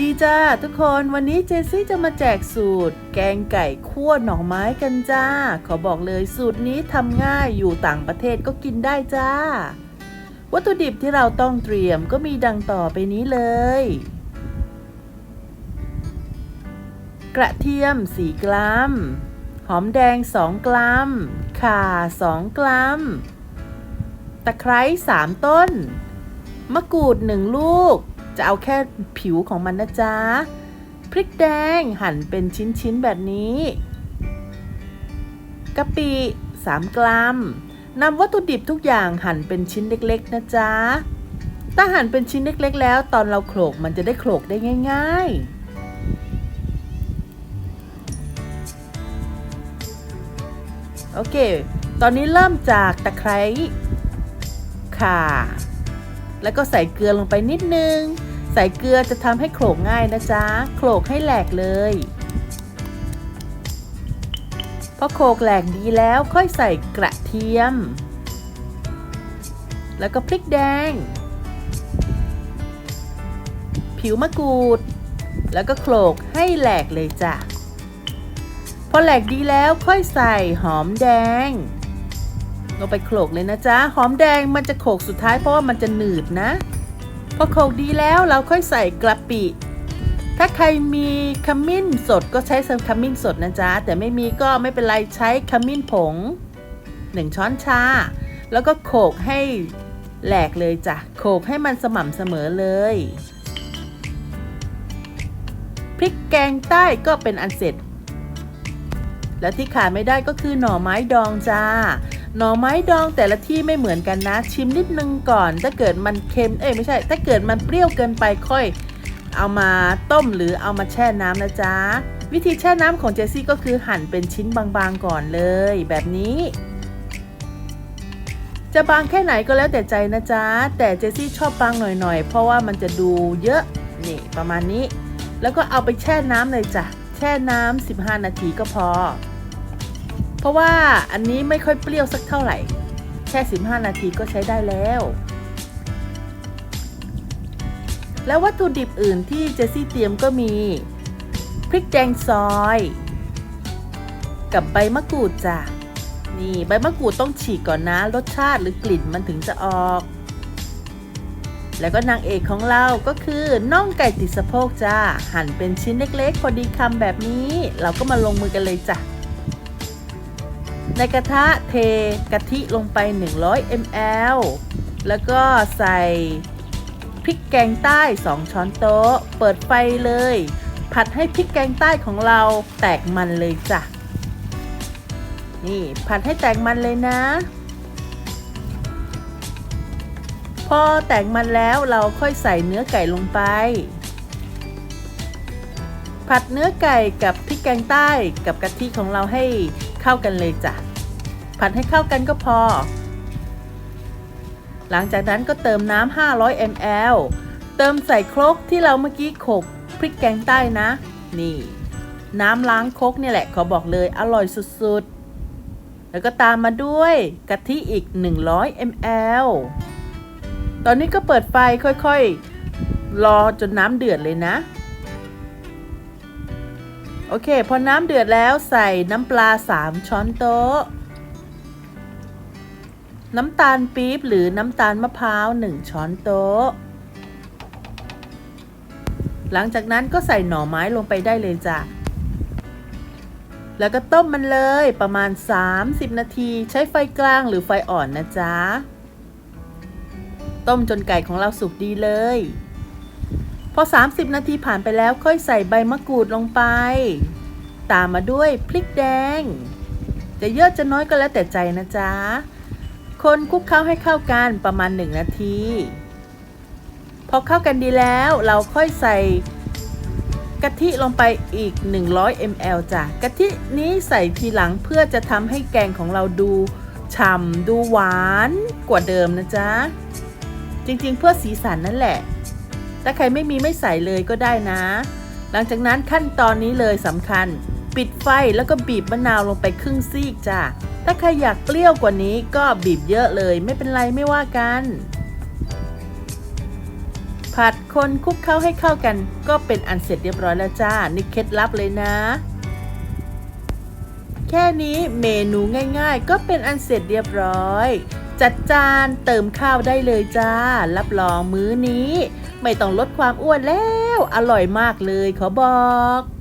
ดีจ้าทุกคนวันนี้เจสซี่จะมาแจกสูตร แกงไก่คั่วหน่อไม้กันจ้า ขอบอกเลยสูตรนี้ทำง่ายอยู่ต่างประเทศก็กินได้จ้า วัตถุดิบที่เราต้องเตรียมก็มีดังต่อไปนี้เลย กระเทียม 4 กรัม หอมแดง 2 กรัม ข่า 2 กรัม ตะไคร้ 3 ต้น มะกรูด 1 ลูก จะเอาแค่ผิวของมันนะจ๊ะ พริกแดงหั่นเป็นชิ้นๆแบบนี้กะปิ3 กรัมนำวัตถุดิบทุกอย่างหั่นเป็นชิ้นเล็กๆ นะจ๊ะ ถ้าหั่นเป็นชิ้นเล็ก ๆ แล้ว ตอนเราโขลกมันจะได้โขลกได้ง่าย ๆโอเค ตอนนี้เริ่มจากตะไคร้ข่า แล้วก็ใส่เกลือลงไปนิดนึง ใส่เกลือจะทำให้โขลกง่ายนะจ๊ะ โขลกให้แหลกเลยพอโขลกแหลกดีแล้วค่อยใส่กระเทียม แล้วก็พริกแดง ผิวมะกรูด แล้วก็โขลกให้แหลกเลยจ้ะ พอแหลกดีแล้วค่อยใส่หอมแดง ลงไปโขลกเลยนะจ๊ะ หอมแดงมันจะโขลกสุดท้ายเพราะว่ามันจะหนืดนะ พอโขลกดีแล้วเราค่อยใส่กระปิถ้าใครมีขมิ้นสดก็ใช้ขมิ้นสดนะจ๊ะ แต่ไม่มีก็ไม่เป็นไรใช้ขมิ้นผง 1 ช้อนชา แล้วก็โขลกให้แหลกเลยจ้ะ โขลกให้มันสม่ำเสมอเลย พริกแกงใต้ก็เป็นอันเสร็จ และที่ขาดไม่ได้ก็คือหน่อไม้ดองจ้า หน่อไม้ดองแต่ละที่ไม่เหมือนกันนะ ชิมนิดนึงก่อน ถ้าเกิดมันเค็มเอ้ยไม่ใช่ ถ้าเกิดมันเปรี้ยวเกินไปค่อย เอามาต้มหรือเอามาแช่น้ำนะจ๊ะ วิธีแช่น้ำของเจสซี่ก็คือหั่นเป็นชิ้นบางๆก่อนเลย แบบนี้จะบางแค่ไหนก็แล้วแต่ใจนะจ๊ะ แต่เจสซี่ชอบบางหน่อยๆ เพราะว่ามันจะดูเยอะ นี่ประมาณนี้ แล้วก็เอาไปแช่น้ำเลยจ้ะ แช่น้ำ15 นาทีก็พอ เพราะว่าอันนี้ไม่ค่อยเปรี้ยวสักเท่าไหร่ แค่ 15 นาทีก็ใช้ได้แล้ว แล้ววัตถุดิบอื่นที่เจสซี่เตรียมก็มี พริกแดงซอย กับใบมะกรูดจ้ะนี่ใบมะกรูดต้องฉีกก่อนนะ รสชาติหรือกลิ่นมันถึงจะออก แล้วก็นางเอกของเราก็คือน่องไก่ติดสะโพกจ้า หั่นเป็นชิ้นเล็กๆ พอดีคำแบบนี้ เราก็มาลงมือกันเลยจ้ะ ในกระทะเทกะทิลงไป 100 ml แล้วก็ใส่พริกแกงใต้ 2 ช้อนโต๊ะ เปิดไฟเลย ผัดให้พริกแกงใต้ของเราแตกมันเลยจ้ะ นี่ผัดให้แตกมันเลยนะ พอแตกมันแล้วเราค่อยใส่เนื้อไก่ลงไป ผัดเนื้อไก่กับพริกแกงใต้กับกะทิของเราให้เข้ากันเลยจ้ะ ผัดให้เข้ากันก็พอ หลังจากนั้นก็เติมน้ำ500 ml เติมใส่ครกที่เราเมื่อกี้ขลกพริกแกงใต้นะ นี่ น้ำล้างครกนี่แหละขอบอกเลยอร่อยสุดๆ แล้วก็ตามมาด้วยกะทิอีก 100 ml ตอนนี้ก็เปิดไฟค่อยๆ รอจนน้ำเดือดเลยนะ อเค พอน้ำเดือดแล้วใส่น้ำปลา 3 ช้อนโต๊ะ น้ำตาลปี๊บหรือน้ำตาลมะพร้าว 1 ช้อนโต๊ะ หลังจากนั้นก็ใส่หน่อไม้ลงไปได้เลยจ้ะ แล้วก็ต้มมันเลยประมาณ 30 นาทีใช้ไฟกลางหรือไฟอ่อนนะจ๊ะ ต้มจนไก่ของเราสุกดีเลย พอ 30 นาทีผ่านไปแล้วค่อยใส่ใบมะกรูดลงไป ตามมาด้วยพริกแดง จะเยอะจะน้อยก็แล้วแต่ใจนะจ๊ะ คนคลุกเคล้าให้เข้ากันประมาณ 1 นาที พอเข้ากันดีแล้วเราค่อยใส่กะทิลงไปอีก 100 ml จ้ะกะทินี้ใส่ทีหลังเพื่อจะทำให้แกงของเราดูฉ่ำดูหวานกว่าเดิมนะจ๊ะ จริงๆเพื่อสีสันนั่นแหละ ถ้าใครไม่มีไม่ใส่เลยก็ได้นะ หลังจากนั้นขั้นตอนนี้เลยสำคัญ ปิดไฟแล้วก็บีบมะนาวลงไปครึ่งซีกจ้ะ ถ้าใครอยากเปรี้ยวกว่านี้ก็บีบเยอะเลย ไม่เป็นไรไม่ว่ากัน ผัดคนคลุกเข้าให้เข้ากัน ก็เป็นอันเสร็จเรียบร้อยแล้วจ้า นี่เคล็ดลับเลยนะแค่นี้เมนูง่ายๆ ก็เป็นอันเสร็จเรียบร้อย จัดจานเติมข้าวได้เลยจ้า รับรองมื้อนี้ ไม่ต้องลดความอ้วนแล้ว อร่อยมากเลยขอบอก